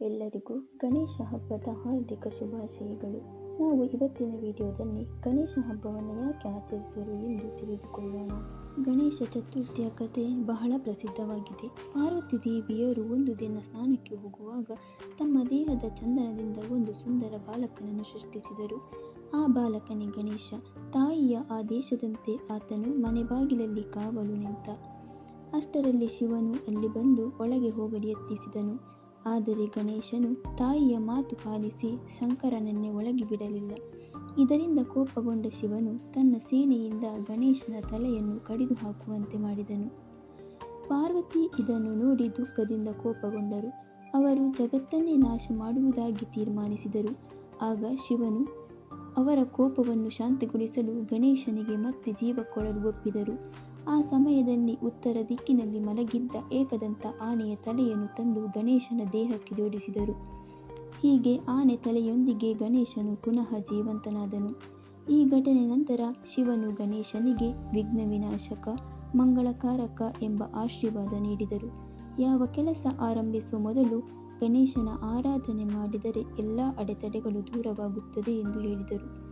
ಎಲ್ಲರಿಗೂ ಗಣೇಶ ಹಬ್ಬದ ಹಾರ್ದಿಕ ಶುಭಾಶಯಗಳು. ನಾವು ಇವತ್ತಿನ ವಿಡಿಯೋದಲ್ಲಿ ಗಣೇಶ ಹಬ್ಬವನ್ನು ಯಾಕೆ ಆಚರಿಸಲು ಎಂದು ತಿಳಿದುಕೊಳ್ಳೋಣ. ಗಣೇಶ ಚತುರ್ಥಿಯ ಕಥೆ ಬಹಳ ಪ್ರಸಿದ್ಧವಾಗಿದೆ. ಪಾರ್ವತಿ ದೇವಿಯರು ಒಂದು ದಿನ ಸ್ನಾನಕ್ಕೆ ಹೋಗುವಾಗ ತಮ್ಮ ದೇಹದ ಚಂದನದಿಂದ ಒಂದು ಸುಂದರ ಬಾಲಕನನ್ನು ಸೃಷ್ಟಿಸಿದರು. ಆ ಬಾಲಕನೇ ಗಣೇಶ. ತಾಯಿಯ ಆದೇಶದಂತೆ ಆತನು ಮನೆ ಬಾಗಿಲಲ್ಲಿ ಕಾವಲು ನಿಂತ, ಅಷ್ಟರಲ್ಲಿ ಶಿವನು ಅಲ್ಲಿ ಬಂದು ಒಳಗೆ ಹೋಗಲು ಯತ್ನಿಸಿದನು. ಆದರೆ ಗಣೇಶನು ತಾಯಿಯ ಮಾತು ಪಾಲಿಸಿ ಶಂಕರನನ್ನೇ ಒಳಗೆ ಬಿಡಲಿಲ್ಲ. ಇದರಿಂದ ಕೋಪಗೊಂಡ ಶಿವನು ತನ್ನ ಸೇನೆಯಿಂದ ಗಣೇಶನ ತಲೆಯನ್ನು ಕಡಿದು ಹಾಕುವಂತೆ ಮಾಡಿದನು. ಪಾರ್ವತಿ ಇದನ್ನು ನೋಡಿ ದುಃಖದಿಂದ ಕೋಪಗೊಂಡರು. ಅವರು ಜಗತ್ತನ್ನೇ ನಾಶ ಮಾಡುವುದಾಗಿ ತೀರ್ಮಾನಿಸಿದರು. ಆಗ ಶಿವನು ಅವರ ಕೋಪವನ್ನು ಶಾಂತಿಗೊಳಿಸಲು ಗಣೇಶನಿಗೆ ಮತ್ತೆ ಜೀವ ಕೊಡಲು ಒಪ್ಪಿದರು. ಆ ಸಮಯದಲ್ಲಿ ಉತ್ತರ ದಿಕ್ಕಿನಲ್ಲಿ ಮಲಗಿದ್ದ ಏಕದಂತ ಆನೆಯ ತಲೆಯನ್ನು ತಂದು ಗಣೇಶನ ದೇಹಕ್ಕೆ ಜೋಡಿಸಿದರು. ಹೀಗೆ ಆನೆ ತಲೆಯೊಂದಿಗೆ ಗಣೇಶನು ಪುನಃ ಜೀವಂತನಾದನು. ಈ ಘಟನೆ ನಂತರ ಶಿವನು ಗಣೇಶನಿಗೆ ವಿಘ್ನ ವಿನಾಶಕ ಮಂಗಳಕಾರಕ ಎಂಬ ಆಶೀರ್ವಾದ ನೀಡಿದರು. ಯಾವ ಕೆಲಸ ಆರಂಭಿಸುವ ಮೊದಲು ಗಣೇಶನ ಆರಾಧನೆ ಮಾಡಿದರೆ ಎಲ್ಲ ಅಡೆತಡೆಗಳು ದೂರವಾಗುತ್ತದೆ ಎಂದು ಹೇಳಿದರು.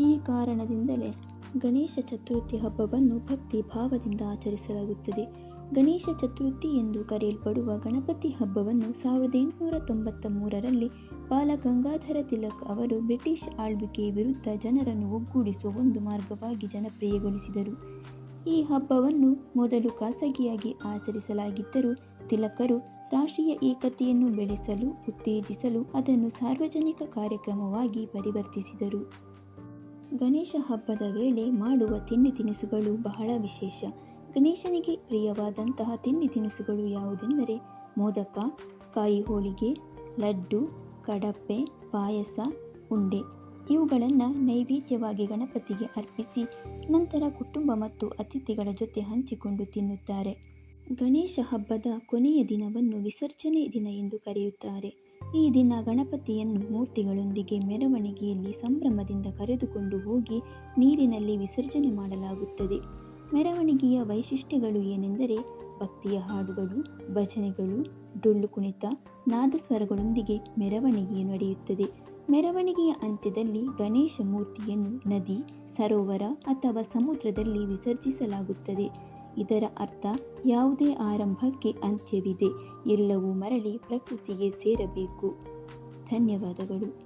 ಈ ಕಾರಣದಿಂದಲೇ ಗಣೇಶ ಚತುರ್ಥಿ ಹಬ್ಬವನ್ನು ಭಕ್ತಿ ಭಾವದಿಂದ ಆಚರಿಸಲಾಗುತ್ತದೆ. ಗಣೇಶ ಚತುರ್ಥಿ ಎಂದು ಕರೆಯಲ್ಪಡುವ ಗಣಪತಿ ಹಬ್ಬವನ್ನು ಸಾವಿರದ ಎಂಟುನೂರ ತೊಂಬತ್ತ ಮೂರರಲ್ಲಿ ಬಾಲ ಗಂಗಾಧರ ತಿಲಕ್ ಅವರು ಬ್ರಿಟಿಷ್ ಆಳ್ವಿಕೆಯ ವಿರುದ್ಧ ಜನರನ್ನು ಒಗ್ಗೂಡಿಸುವ ಒಂದು ಮಾರ್ಗವಾಗಿ ಜನಪ್ರಿಯಗೊಳಿಸಿದರು. ಈ ಹಬ್ಬವನ್ನು ಮೊದಲು ಖಾಸಗಿಯಾಗಿ ಆಚರಿಸಲಾಗಿದ್ದರೂ ತಿಲಕರು ರಾಷ್ಟ್ರೀಯ ಏಕತೆಯನ್ನು ಬೆಳೆಸಲು, ಉತ್ತೇಜಿಸಲು ಅದನ್ನು ಸಾರ್ವಜನಿಕ ಕಾರ್ಯಕ್ರಮವಾಗಿ ಪರಿವರ್ತಿಸಿದರು. ಗಣೇಶ ಹಬ್ಬದ ವೇಳೆ ಮಾಡುವ ತಿಂಡಿ ತಿನಿಸುಗಳು ಬಹಳ ವಿಶೇಷ. ಗಣೇಶನಿಗೆ ಪ್ರಿಯವಾದಂತಹ ತಿಂಡಿ ತಿನಿಸುಗಳು ಯಾವುದೆಂದರೆ ಮೋದಕ, ಕಾಯಿ ಹೋಳಿಗೆ, ಲಡ್ಡು ಕಡಪೆ ಪಾಯಸ, ಉಂಡೆ. ಇವುಗಳನ್ನು ನೈವೇದ್ಯವಾಗಿ ಗಣಪತಿಗೆ ಅರ್ಪಿಸಿ ನಂತರ ಕುಟುಂಬ ಮತ್ತು ಅತಿಥಿಗಳ ಜೊತೆ ಹಂಚಿಕೊಂಡು ತಿನ್ನುತ್ತಾರೆ. ಗಣೇಶ ಹಬ್ಬದ ಕೊನೆಯ ದಿನವನ್ನು ವಿಸರ್ಜನೆ ದಿನ ಎಂದು ಕರೆಯುತ್ತಾರೆ. ಈ ದಿನ ಗಣಪತಿಯನ್ನು ಮೂರ್ತಿಗಳೊಂದಿಗೆ ಮೆರವಣಿಗೆಯಲ್ಲಿ ಸಂಭ್ರಮದಿಂದ ಕರೆದುಕೊಂಡು ಹೋಗಿ ನೀರಿನಲ್ಲಿ ವಿಸರ್ಜನೆ ಮಾಡಲಾಗುತ್ತದೆ. ಮೆರವಣಿಗೆಯ ವೈಶಿಷ್ಟ್ಯಗಳು ಏನೆಂದರೆ ಭಕ್ತಿಯ ಹಾಡುಗಳು, ಭಜನೆಗಳು, ಡೊಳ್ಳು ಕುಣಿತ, ನಾದಸ್ವರಗಳೊಂದಿಗೆ ಮೆರವಣಿಗೆಯು ನಡೆಯುತ್ತದೆ. ಮೆರವಣಿಗೆಯ ಅಂತ್ಯದಲ್ಲಿ ಗಣೇಶ ಮೂರ್ತಿಯನ್ನು ನದಿ, ಸರೋವರ ಅಥವಾ ಸಮುದ್ರದಲ್ಲಿ ವಿಸರ್ಜಿಸಲಾಗುತ್ತದೆ. ಇದರ ಅರ್ಥ ಯಾವುದೇ ಆರಂಭಕ್ಕೆ ಅಂತ್ಯವಿದೆ. ಎಲ್ಲವೂ ಮರಳಿ ಪ್ರಕೃತಿಗೆ ಸೇರಬೇಕು. ಧನ್ಯವಾದಗಳು.